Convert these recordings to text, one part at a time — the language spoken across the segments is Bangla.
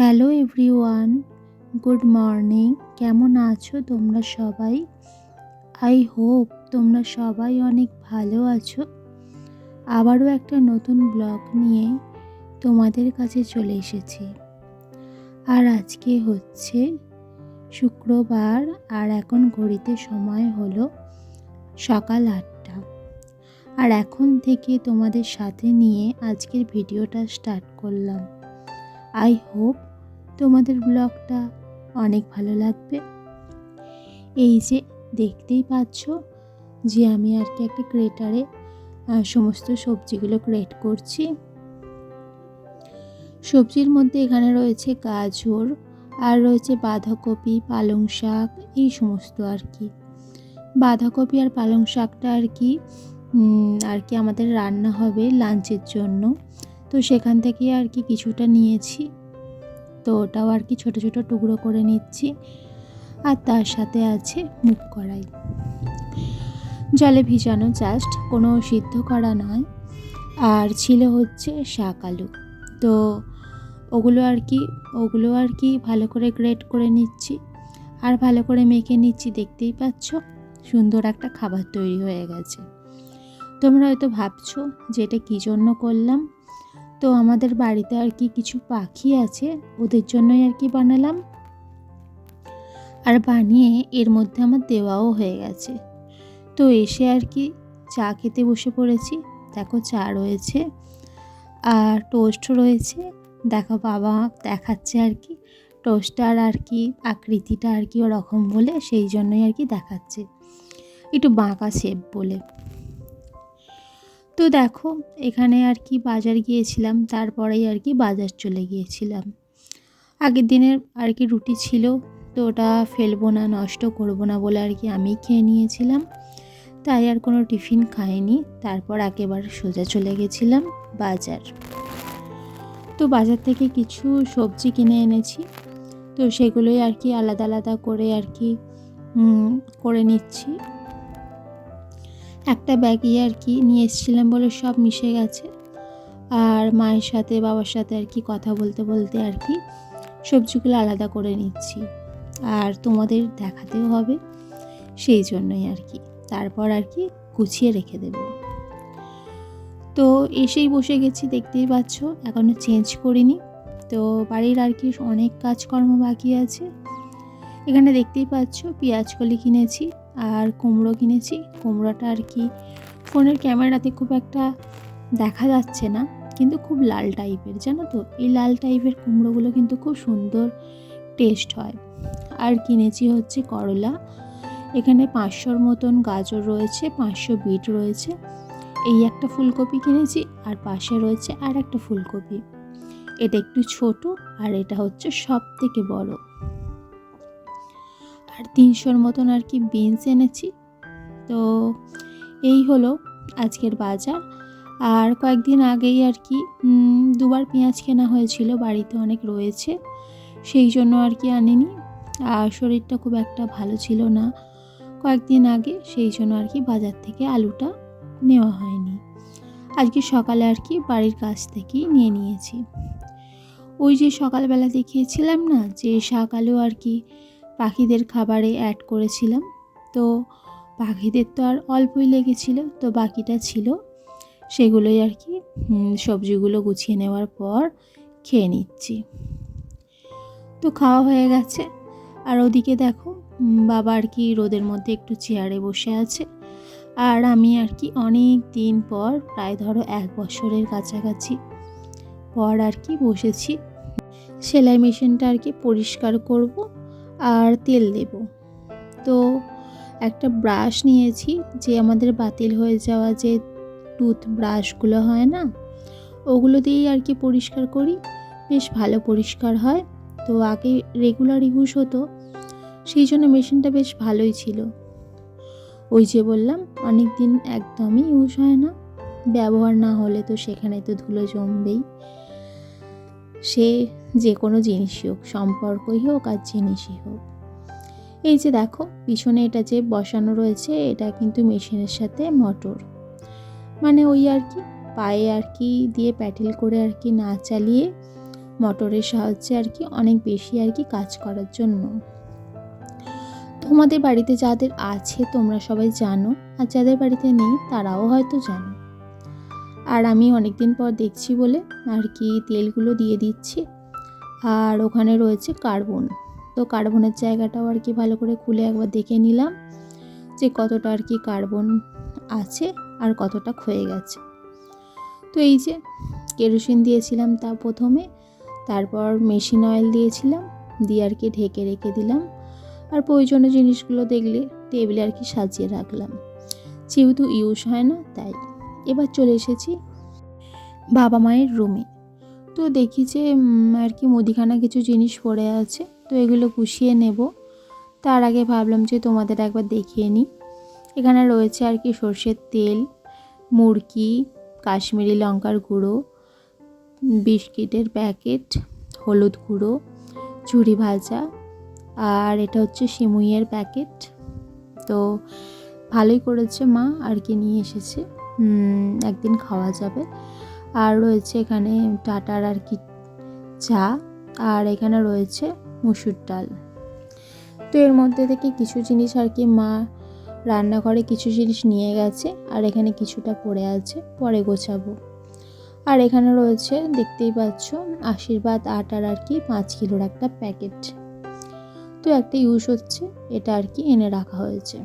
Hello everyone, good morning. কেমন আছো তোমরা সবাই? আই হোপ তোমরা সবাই অনেক ভালো আছো। আবারও একটা নতুন ব্লগ নিয়ে তোমাদের কাছে চলে এসেছি। আর আজকে হচ্ছে শুক্রবার আর এখন ঘড়িতে সময় হলো সকাল আটটা। আর এখন থেকে তোমাদের সাথে নিয়ে আজকের ভিডিওটা স্টার্ট করলাম। আই হোপ তোমাদের ব্লগটা অনেক ভালো লাগবে। এই যে দেখতেই পাচ্ছ যে আমি আর কি একটা ক্রেটারে সমস্ত সবজিগুলো ক্রেট করছি। সবজির মধ্যে এখানে রয়েছে গাজর, আর রয়েছে বাঁধাকপি, পালং শাক, এই সমস্ত আর কি। বাঁধাকপি আর পালং শাকটা আর কি আর কি আমাদের রান্না হবে লাঞ্চের জন্য। তো সেখান থেকে আর কি কিছুটা নিয়েছি। তো ওটাও আর কি ছোট ছোট টুকরো করে নিচ্ছি। আর তার সাথে আছে মুখ কড়াই। জলে ভিজানো জাস্ট কোনো সিদ্ধ করা নয়। আর ছিল হচ্ছে শাক আলু। তো ওগুলো আর কি, ওগুলো আর কি ভালো করে গ্রেট করে নিচ্ছি। আর ভালো করে মেখে নিচ্ছি, দেখতেই পাচ্ছ? সুন্দর একটা খাবার তৈরি হয়ে গেছে। তোমরা হয়তো ভাবছ যে এটা কী জন্য করলাম? তো আমাদের বাড়িতে আর কি কিছু পাখি আছে, ওদের জন্যই আর কি বানালাম। আর বানিয়ে এর মধ্যে আমার দেওয়াও হয়ে গেছে। তো এসে আর কি চা খেতে বসে পড়েছি। দেখো চা রয়েছে, আর টোস্ট রয়েছে। দেখো বাবা দেখাচ্ছে আর কি টোস্টার আর কি আকৃতিটা আর কি ওরকম বলে সেই জন্যই আর কি দেখাচ্ছে। একটু বাঁকা শেপ বলে। তো দেখো, এখানে আর কি বাজার গিয়েছিলাম, তারপরেই আর কি বাজার চলে গিয়েছিলাম। আগের দিনের আর কি রুটি ছিল, তো ওটা ফেলব না, নষ্ট করব না বলে আর কি আমি খেয়ে নিয়েছিলাম। তাই আর কোনো টিফিন খাইনি, তারপর একেবারে সোজা চলে গেছিলাম বাজার। তো বাজার থেকে কিছু সবজি কিনে এনেছি, তো সেগুলোই আর কি আলাদা আলাদা করে আর কি করে নিচ্ছি। একটা ব্যাগই আর কি নিয়ে এসেছিলাম বলে সব মিশে গেছে। আর মায়ের সাথে, বাবার সাথে আর কি কথা বলতে বলতে আর কি সবজিগুলো আলাদা করে নিচ্ছি। আর তোমাদের দেখাতেও হবে, সেই জন্যই আর কি। তারপর আর কি গুছিয়ে রেখে দেব। তো এসেই বসে গেছি, দেখতেই পাচ্ছ এখনও চেঞ্জ করিনি। তো বাড়ির আর কি অনেক কাজকর্ম বাকি আছে। এখানে দেখতেই পাচ্ছ পেঁয়াজকলি কিনেছি আর কুমড়ো কিনেছি। কুমড়োটা আর কি ফোনের ক্যামেরাতে খুব একটা দেখা যাচ্ছে না, কিন্তু খুব লাল টাইপের, জানো তো? এই লাল টাইপের কুমড়োগুলো কিন্তু খুব সুন্দর টেস্ট হয়। আর কিনেছি হচ্ছে করলা, এখানে পাঁচশোর মতন গাজর রয়েছে, পাঁচশো বিট রয়েছে। এই একটা ফুলকপি কিনেছি আর পাশে রয়েছে আর একটা ফুলকপি। এটা একটু ছোট আর এটা হচ্ছে সব থেকে বড়। আর তিনশোর মতন আর কি বিনস এনেছি। তো এই হলো আজকের বাজার। আর কয়েকদিন আগেই আর কি দুবার পেঁয়াজ কেনা হয়েছিল, বাড়িতে অনেক রয়েছে, সেই জন্য আর কি আনিনি। আর শরীরটা খুব একটা ভালো ছিল না কয়েকদিন আগে, সেই জন্য আর কি বাজার থেকে আলুটা নেওয়া হয়নি। আজকে সকালে আর কি বাড়ির কাছ থেকেই নিয়ে নিয়েছি। ওই যে সকালবেলা দেখিয়েছিলাম না, যে শাক আলু আর কি পাখিদের খাবারে অ্যাড করেছিলাম। তো পাখিদের তো আর অল্পই লেগেছিল, তো বাকিটা ছিল। সেগুলোই আর কি সবজিগুলো গুছিয়ে নেওয়ার পর খেয়ে নিচ্ছি। তো খাওয়া হয়ে গেছে। আর ওদিকে দেখো বাবা আর কি রোদের মধ্যে একটু চেয়ারে বসে আছে। আর আমি আর কি অনেক দিন পর, প্রায় ধরো এক বছরের কাছাকাছি পর আর কি বসেছি। সেলাই মেশিনটা আর কি পরিষ্কার করব। আর তেল দেব। তো একটা ব্রাশ নিয়েছি যে আমাদের বাতিল হয়ে যাওয়া যে টুথ ব্রাশগুলো হয় না, ওগুলো দিয়েই আর কি পরিষ্কার করি। বেশ ভালো পরিষ্কার হয়। তো আগে রেগুলার ইউজ হতো, সেই জন্য মেশিনটা বেশ ভালোই ছিল। ওই যে বললাম অনেক দিন একদমই ইউজ হয় না। ব্যবহার না হলে তো সেখানে তো ধুলো জমবেই। সে যে কোনো জিনিসই হোক, সম্পর্কই হোক আর জিনিসই হোক। এই যে দেখো, পিছনে এটা যে বসানো রয়েছে, এটা কিন্তু মেশিনের সাথে মোটর। মানে ওই আর কি, পায়ে আর কি দিয়ে প্যাটেল করে আর কি না চালিয়ে মোটরের সাহায্যে আর কি অনেক বেশি আর কি কাজ করার জন্য। তোমাদের বাড়িতে যাদের আছে তোমরা সবাই জানো, আর যাদের বাড়িতে নেই তারাও হয়তো জানো। আর আমি অনেক দিন পর দেখছি বলে আর কি তেলগুলো দিয়ে দিচ্ছি। আর ওখানে রয়েছে কার্বন। তো কার্বনের জায়গাটাও আর কি ভালো করে খুলে একবার দেখে নিলাম যে কতটা আর কি কার্বন আছে আর কতটা ক্ষয়ে গেছে। তো এই যে কেরোসিন দিয়েছিলাম তা প্রথমে, তারপর মেশিন অয়েল দিয়েছিলাম, দিয়ে আর কি ঢেকে রেখে দিলাম। আর প্রয়োজনীয় জিনিসগুলো দেখলে টেবিলে আর কি সাজিয়ে রাখলাম। যেহেতু ইউজ হয় না, তাই। এবার চলে এসেছি বাবা মায়ের রুমে তো দেখি যে আর কি মুদিখানা কিছু জিনিস পড়ে আছে, তো এগুলো গুছিয়ে নেব। তার আগে ভাবলাম যে তোমাদের একবার দেখিয়ে নিই। এখানে রয়েছে আর কি সর্ষের তেল, মুরগি, কাশ্মীরি লঙ্কার গুঁড়ো, বিস্কিটের প্যাকেট, হলুদ গুঁড়ো ঝুড়ি ভাজা, আর এটা হচ্ছে সিমুইয়ের প্যাকেট। তো ভালোই করেছে মা, আর কি নিয়ে এসেছে। একদিন খাওয়া যাবে। আর রয়েছে এখানে টাটার আর কি চা, আর এখানে রয়েছে মুসুর ডাল। তো এর মধ্যে থেকে কিছু জিনিস আর কি মা রান্নাঘরে কিছু জিনিস নিয়ে গেছে, আর এখানে কিছুটা পড়ে আছে, পরে গোছাবো। আর এখানে রয়েছে, দেখতেই পাচ্ছ, আশীর্বাদ আটার আর কি পাঁচ কিলোর একটা প্যাকেট। তো একটা ইউজ হচ্ছে, এটা আর কি এনে রাখা হয়েছে।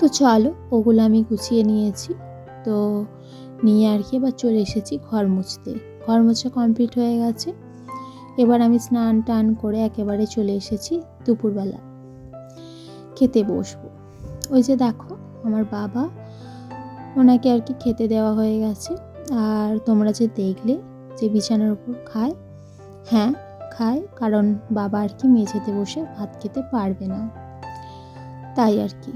তো চলো, ওগুলো আমি গুছিয়ে নিয়েছি। তো নিয়ে আর কি এবার চলে এসেছি ঘর মুছতে। ঘর মোছা কমপ্লিট হয়ে গেছে। এবার আমি স্নান টান করে একেবারে চলে এসেছি দুপুরবেলা। খেতে বসবো। ওই যে দেখো, আমার বাবা, ওনাকে আর কি খেতে দেওয়া হয়ে গেছে। আর তোমরা যে দেখলে যে বিছানার উপর খায় হ্যাঁ খায়, কারণ বাবা আর কি মেঝেতে বসে ভাত খেতে পারবে না। তাই আর কি।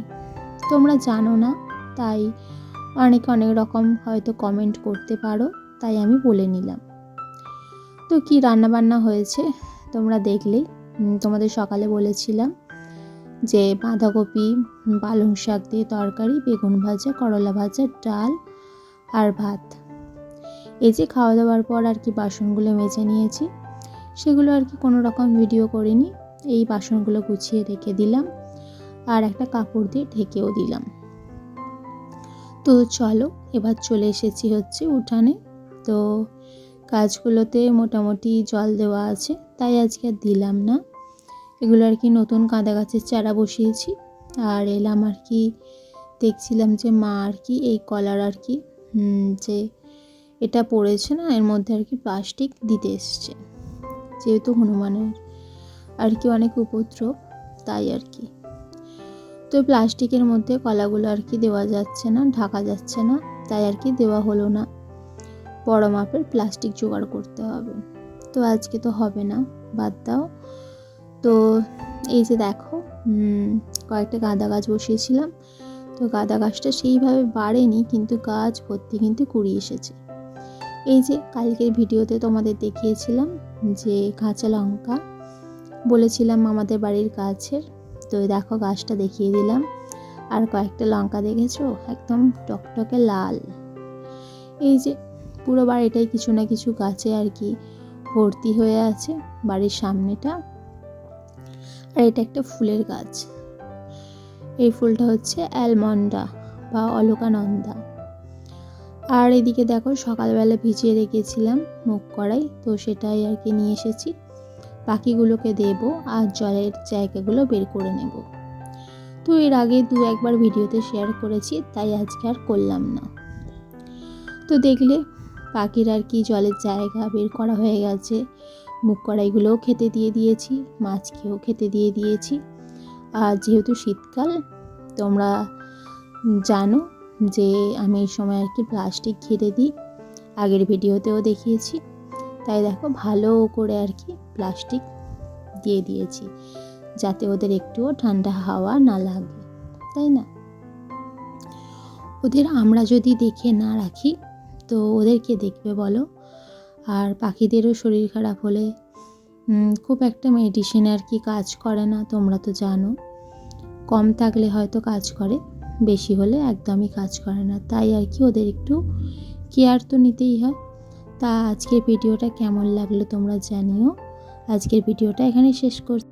তোমরা জানো না তাই অনেকে অনেক রকম হয়তো কমেন্ট করতে পারো তাই আমি বলে নিলাম। তো কি রান্না বান্না হয়েছে? তোমরা দেখলেই উম, তোমাদের সকালে বলেছিলাম যে বাঁধাকপি পালং শাক দিয়ে তরকারি বেগুন ভাজা করলা ভাজা ডাল আর ভাত। এই যে খাওয়া দাওয়ার পর আর কি বাসনগুলো মেজে নিয়েছি সেগুলো আর কি কোনো রকম ভিডিও করিনি এই বাসনগুলো গুছিয়ে রেখে দিলাম। আর একটা কাপড় দিয়ে ঢেকেও দিলাম। তো চলো, এবার চলে এসেছি হচ্ছে উঠানে। তো গাছগুলোতে মোটামুটি জল দেওয়া আছে, তাই আজকে আর দিলাম না। এগুলো আর কি নতুন কাঁদা গাছের চারা বসিয়েছি। আর এলাম আর কি, দেখছিলাম যে মা আর কি এই কলার আর কি যে এটা পড়েছে না, এর মধ্যে আর কি প্লাস্টিক দিতে এসছে। যেহেতু হনুমানের আর কি অনেক উপদ্রব, তাই আর কি। তো প্লাস্টিকের মধ্যে কলাগুলো আর কি দেওয়া যাচ্ছে না, ঢাকা যাচ্ছে না, তাই আর কি দেওয়া হলো না। বড় মাপের প্লাস্টিক জোগাড় করতে হবে। তো আজকে তো হবে না, বাদ দাও। তো এই যে দেখো কয়েকটা গাঁদা গাছ বসিয়েছিলাম। তো গাঁদা গাছটা সেইভাবে বাড়েনি, কিন্তু গাছ ভর্তি কিন্তু কুড়ি এসেছে। এই যে কালকের ভিডিওতে তোমাদের দেখিয়েছিলাম যে কাঁচা লঙ্কা, বলেছিলাম আমাদের বাড়ির গাছের তো দেখো গাছটা দেখিয়ে দিলাম। আর কয়েকটা লঙ্কা দেখেছ? একদম টকটকে লাল। এই যে পুরো বাড়িটাই কিছু না কিছু গাছে আর কি ভর্তি হয়ে আছে বাড়ির সামনেটা। আর এটা একটা ফুলের গাছ। এই ফুলটা হচ্ছে অ্যালমন্ডা বা অলকানন্দা। আর এদিকে দেখো সকালবেলা ভিজিয়ে রেখেছিলাম মুখ কড়াই, তো সেটাই আর কি নিয়ে এসেছি। পাখিগুলোকে দেব আর জলের জায়গাগুলো বের করে নেব। তো এর আগে দু একবার ভিডিওতে শেয়ার করেছি, তাই আজকে আর করলাম না। তো দেখলে পাখির আর কি জলের জায়গা বের করা হয়ে গেছে। মুখ কড়াইগুলোও খেতে দিয়ে দিয়েছি মাছকেও খেতে দিয়ে দিয়েছি। আর যেহেতু শীতকাল, তোমরা জানো যে আমি এই সময় আর কি প্লাস্টিক ঘিরে দিই। আগের ভিডিওতেও দেখিয়েছি। তাই দেখো ভালো করে আর কি প্লাস্টিক দিয়ে দিয়েছি, যাতে ওদের একটুও ঠান্ডা হাওয়া না লাগে, তাই না? ওদের আমরা যদি দেখে না রাখি, তো ওদেরকে দেখবে বলো। আর পাখিদেরও শরীর খারাপ হলে খুব একটা মেডিসিন আর কি কাজ করে না, তোমরা তো জানো। কম থাকলে হয়তো কাজ করে, বেশি হলে একদমই কাজ করে না। তাই আর কি ওদের একটু কেয়ার তো নিতেই হয়। তা আজকের ভিডিওটা কেমন লাগল তোমরা জানিও। আজকের ভিডিওটা এখানে শেষ করছি